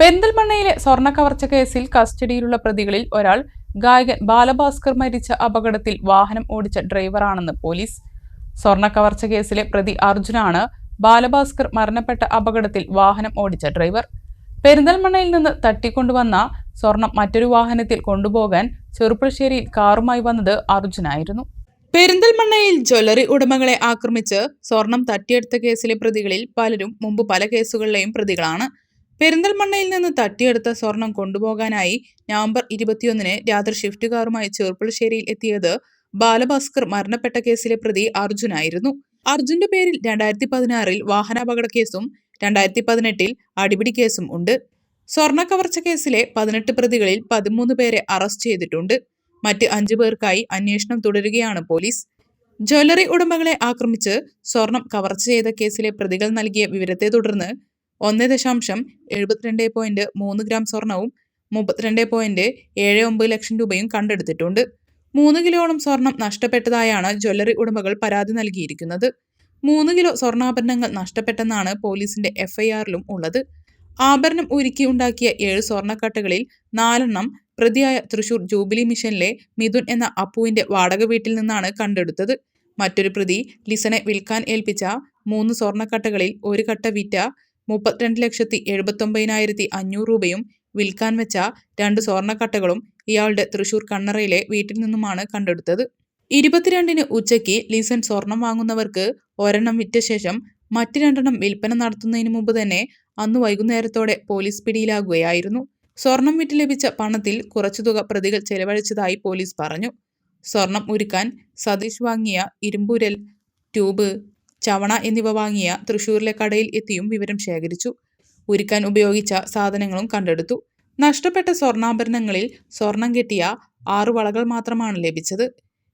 പെരിന്തൽമണ്ണയിലെ സ്വർണ കവർച്ച കേസിൽ കസ്റ്റഡിയിലുള്ള പ്രതികളിൽ ഒരാൾ ഗായകൻ ബാലഭാസ്കർ മരിച്ച അപകടത്തിൽ വാഹനം ഓടിച്ച ഡ്രൈവറാണെന്ന് പോലീസ്. സ്വർണ കവർച്ച കേസിലെ പ്രതി അർജുനാണ് ബാലഭാസ്കർ മരണപ്പെട്ട അപകടത്തിൽ വാഹനം ഓടിച്ച ഡ്രൈവർ. പെരിന്തൽമണ്ണയിൽ നിന്ന് തട്ടിക്കൊണ്ടുവന്ന സ്വർണം മറ്റൊരു വാഹനത്തിൽ കൊണ്ടുപോകാൻ ചെറുപ്പശ്ശേരിയിൽ കാറുമായി വന്നത് അർജുനായിരുന്നു. പെരിന്തൽമണ്ണയിൽ ജ്വല്ലറി ഉടമകളെ ആക്രമിച്ച് സ്വർണം തട്ടിയെടുത്ത കേസിലെ പ്രതികളിൽ പലരും മുമ്പ് പല കേസുകളിലെയും പ്രതികളാണ്. പെരിന്തൽമണ്ണയിൽ നിന്ന് തട്ടിയെടുത്ത സ്വർണം കൊണ്ടുപോകാനായി നവംബർ ഇരുപത്തിയൊന്നിന് രാത്രി ഷിഫ്റ്റ് കാറുമായി ചെറുപ്പുളശ്ശേരിയിൽ എത്തിയത് ബാലഭാസ്കർ മരണപ്പെട്ട കേസിലെ പ്രതി അർജുനായിരുന്നു അർജുന്റെ പേരിൽ രണ്ടായിരത്തി പതിനാറിൽ വാഹനാപകട കേസും രണ്ടായിരത്തി പതിനെട്ടിൽ അടിപിടി കേസും ഉണ്ട്. സ്വർണ കവർച്ച കേസിലെ പതിനെട്ട് പ്രതികളിൽ പതിമൂന്ന് പേരെ അറസ്റ്റ് ചെയ്തിട്ടുണ്ട്. മറ്റ് അഞ്ചു പേർക്കായി അന്വേഷണം തുടരുകയാണ് പോലീസ്. ജ്വല്ലറി ഉടമകളെ ആക്രമിച്ച് സ്വർണം കവർച്ച ചെയ്ത കേസിലെ പ്രതികൾ നൽകിയ വിവരത്തെ തുടർന്ന് ഒന്ന് ദശാംശം എഴുപത്തിരണ്ട് പോയിന്റ് മൂന്ന് ഗ്രാം സ്വർണവും മുപ്പത്തിരണ്ട് പോയിന്റ് ഏഴ് ഒമ്പത് ലക്ഷം രൂപയും കണ്ടെടുത്തിട്ടുണ്ട്. മൂന്ന് കിലോളം സ്വർണം നഷ്ടപ്പെട്ടതായാണ് ജ്വല്ലറി ഉടമകൾ പരാതി നൽകിയിരിക്കുന്നത്. മൂന്ന് കിലോ സ്വർണാഭരണങ്ങൾ നഷ്ടപ്പെട്ടെന്നാണ് പോലീസിന്റെ എഫ്ഐആറിലും ഉള്ളത്. ആഭരണം ഉരുക്കി ഉണ്ടാക്കിയ ഏഴ് സ്വർണക്കട്ടകളിൽ നാലെണ്ണം പ്രതിയായ തൃശൂർ ജൂബിലി മിഷനിലെ മിഥുൻ എന്ന അപ്പുവിന്റെ വാടക വീട്ടിൽ നിന്നാണ് കണ്ടെടുത്തത്. മറ്റൊരു പ്രതി ലിസനെ വിൽക്കാൻ ഏൽപ്പിച്ച മൂന്ന് സ്വർണക്കട്ടകളിൽ ഒരു കട്ട വിറ്റ മുപ്പത്തിരണ്ട് ലക്ഷത്തി എഴുപത്തൊമ്പതിനായിരത്തി അഞ്ഞൂറ് രൂപയും വിൽക്കാൻ വെച്ച രണ്ട് സ്വർണക്കട്ടകളും ഇയാളുടെ തൃശൂർ കണ്ണറയിലെ വീട്ടിൽ നിന്നുമാണ് കണ്ടെടുത്തത്. ഇരുപത്തിരണ്ടിന് ഉച്ചയ്ക്ക് ലീസൻ സ്വർണം വാങ്ങുന്നവർക്ക് ഒരെണ്ണം വിറ്റ ശേഷം മറ്റ് രണ്ടെണ്ണം വിൽപ്പന നടത്തുന്നതിന് മുമ്പ് തന്നെ അന്ന് വൈകുന്നേരത്തോടെ പോലീസ് പിടിയിലാകുകയായിരുന്നു. സ്വർണം വിറ്റ് ലഭിച്ച പണത്തിൽ കുറച്ചു തുക പ്രതികൾ ചെലവഴിച്ചതായി പോലീസ് പറഞ്ഞു. സ്വർണം ഉരുക്കാൻ സതീഷ് വാങ്ങിയ ഇരുമ്പുരൽ ട്യൂബ് ചവണ എന്നിവ വാങ്ങിയ തൃശൂരിലെ കടയിൽ എത്തിയും വിവരം ശേഖരിച്ചു. ഉരുക്കാൻ ഉപയോഗിച്ച സാധനങ്ങളും കണ്ടെടുത്തു. നഷ്ടപ്പെട്ട സ്വർണാഭരണങ്ങളിൽ സ്വർണം കെട്ടിയ ആറു വളകൾ മാത്രമാണ് ലഭിച്ചത്.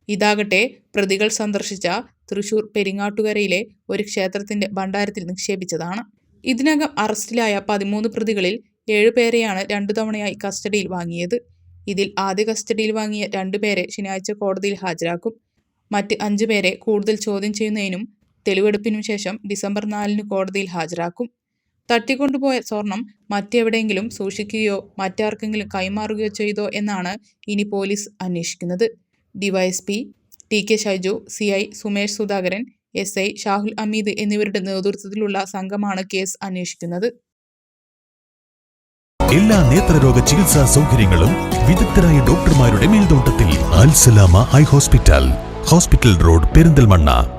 ഇതാകട്ടെ പ്രതികൾ സന്ദർശിച്ച തൃശൂർ പെരിങ്ങാട്ടുകരയിലെ ഒരു ക്ഷേത്രത്തിന്റെ ഭണ്ഡാരത്തിൽ നിക്ഷേപിച്ചതാണ്. ഇതിനകം അറസ്റ്റിലായ പതിമൂന്ന് പ്രതികളിൽ ഏഴുപേരെയാണ് രണ്ടു തവണയായി കസ്റ്റഡിയിൽ വാങ്ങിയത്. ഇതിൽ ആദ്യ കസ്റ്റഡിയിൽ വാങ്ങിയ രണ്ടുപേരെ ശനിയാഴ്ച കോടതിയിൽ ഹാജരാക്കും. മറ്റ് അഞ്ചുപേരെ കൂടുതൽ ചോദ്യം ചെയ്യുന്നതിനും തെളിവെടുപ്പിനും ശേഷം ഡിസംബർ നാലിന് കോടതിയിൽ ഹാജരാക്കും. തട്ടിക്കൊണ്ടുപോയ സ്വർണം മറ്റെവിടെയെങ്കിലും സൂക്ഷിക്കുകയോ മറ്റാർക്കെങ്കിലും കൈമാറുകയോ ചെയ്തോ എന്നാണ് ഇനി പോലീസ് അന്വേഷിക്കുന്നത്. DYSP T K Shaiju C I Sumesh Sudhakaran S I Shahul Ameed എന്നിവരുടെ നേതൃത്വത്തിലുള്ള സംഘമാണ് കേസ് അന്വേഷിക്കുന്നത്. എല്ലാ നേത്രരോഗ ചികിത്സാ സൗകര്യങ്ങളും വിദഗ്ധരായ ഡോക്ടർമാരുടെ മേൽനോട്ടത്തിൽ Alsalama eye hospital hospital road Perinthalmanna.